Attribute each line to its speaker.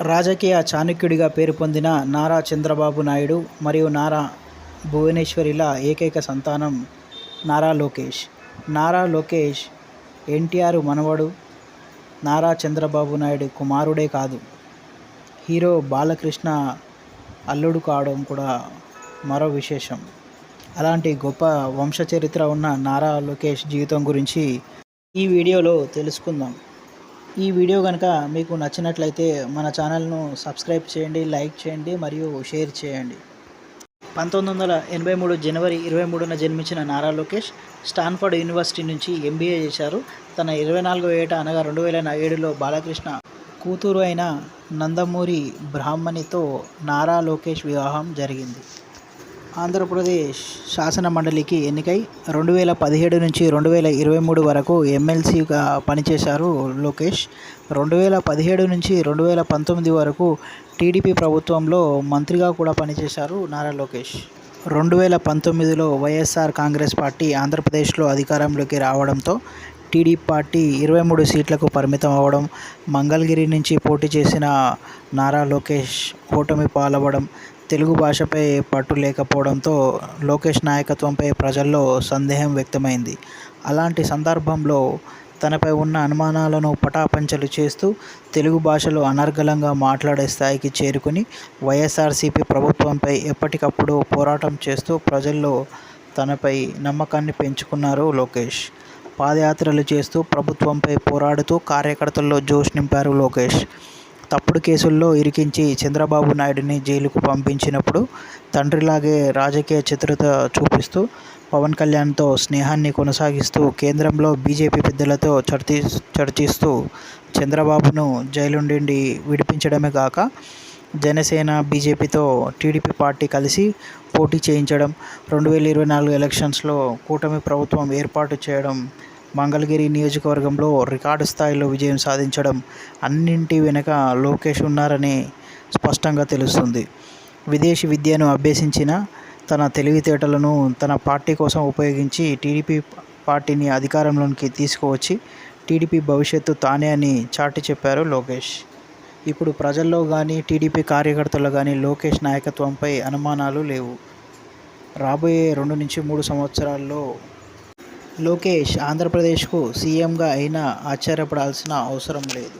Speaker 1: రాజకీయ చాణక్యుడిగా పేరు పొందిన నారా చంద్రబాబు నాయుడు మరియు నారా భువనేశ్వరిల ఏకైక సంతానం నారా లోకేష్. నారా లోకేష్ ఎన్టీఆర్ మనవడు నారా చంద్రబాబు నాయుడు కుమారుడే కాదు. హీరో బాలకృష్ణ అల్లుడు కావడం కూడా మరో విశేషం. అలాంటి గొప్ప వంశచరిత్ర ఉన్న నారా లోకేష్ జీవితం గురించి ఈ వీడియోలో తెలుసుకుందాం. ఈ వీడియో కనుక మీకు నచ్చినట్లయితే మన ఛానల్ను సబ్స్క్రైబ్ చేయండి లైక్ చేయండి మరియు షేర్ చేయండి. పంతొమ్మిది వందల ఎనభై మూడు జనవరి ఇరవై మూడున జన్మించిన నారా లోకేష్ స్టాన్ఫర్డ్ యూనివర్సిటీ నుంచి ఎంబీఏ చేశారు. తన ఇరవై నాలుగో ఏట అనగా రెండు వేల ఏడులో బాలకృష్ణ కూతురు అయిన నందమూరి బ్రాహ్మణితో నారా లోకేష్ వివాహం జరిగింది. ఆంధ్రప్రదేశ్ శాసన మండలికి ఎన్నికై రెండు వేల పదిహేడు నుంచి రెండు వేల ఇరవై మూడు వరకు ఎమ్మెల్సీగా పనిచేశారు లోకేష్. రెండు వేల పదిహేడు నుంచి రెండు వేల పంతొమ్మిది వరకు టీడీపీ ప్రభుత్వంలో మంత్రిగా కూడా పనిచేశారు నారా లోకేష్. రెండు వేల పంతొమ్మిదిలో వైఎస్ఆర్ కాంగ్రెస్ పార్టీ ఆంధ్రప్రదేశ్లో అధికారంలోకి రావడంతో టీడీపీ పార్టీ ఇరవై మూడు సీట్లకు పరిమితం అవ్వడం మంగళగిరి నుంచి పోటీ చేసిన నారా లోకేష్ ఓటమి పాలవ్వడం తెలుగు భాషపై పట్టు లేకపోవడంతో లోకేష్ నాయకత్వంపై ప్రజల్లో సందేహం వ్యక్తమైంది. అలాంటి సందర్భంలో తనపై ఉన్న అనుమానాలను పటాపంచలు చేస్తూ తెలుగు భాషలో అనర్గళంగా మాట్లాడే స్థాయికి చేరుకుని వైఎస్ఆర్సీపీ ప్రభుత్వంపై ఎప్పటికప్పుడు పోరాటం చేస్తూ ప్రజల్లో తనపై నమ్మకాన్ని పెంచుకున్నారు లోకేష్. పాదయాత్రలు చేస్తూ ప్రభుత్వంపై పోరాడుతూ కార్యకర్తల్లో జోష్ నింపారు లోకేష్. తప్పుడు కేసుల్లో ఇరికించి చంద్రబాబు నాయుడిని జైలుకు పంపించినప్పుడు తండ్రిలాగే రాజకీయ చతురత చూపిస్తూ పవన్ కళ్యాణ్తో స్నేహాన్ని కొనసాగిస్తూ కేంద్రంలో బీజేపీ పెద్దలతో చర్చి చర్చిస్తూ చంద్రబాబును జైలు నుండి విడిపించడమే కాక జనసేన బీజేపీతో టీడీపీ పార్టీ కలిసి పోటీ చేయించడం రెండు వేల ఇరవై నాలుగు ఎలక్షన్స్లో కూటమి ప్రభుత్వం ఏర్పాటు చేయడం మంగళగిరి నియోజకవర్గంలో రికార్డు స్థాయిలో విజయం సాధించడం అన్నింటి వెనుక లోకేష్ ఉన్నారని స్పష్టంగా తెలుస్తుంది. విదేశీ విద్యను అభ్యసించిన తన తెలివితేటలను తన పార్టీ కోసం ఉపయోగించి టీడీపీ పార్టీని అధికారంలోకి తీసుకువచ్చి టీడీపీ భవిష్యత్తు తానే అని చాటి చెప్పారు లోకేష్. ఇప్పుడు ప్రజల్లో కానీ టీడీపీ కార్యకర్తలు కానీ లోకేష్ నాయకత్వంపై అనుమానాలు లేవు. రాబోయే రెండు నుంచి మూడు సంవత్సరాల్లో లోకేష్ ఆంధ్రప్రదేశ్కు సీఎంగా అయినా ఆశ్చర్యపడాల్సిన అవసరం లేదు.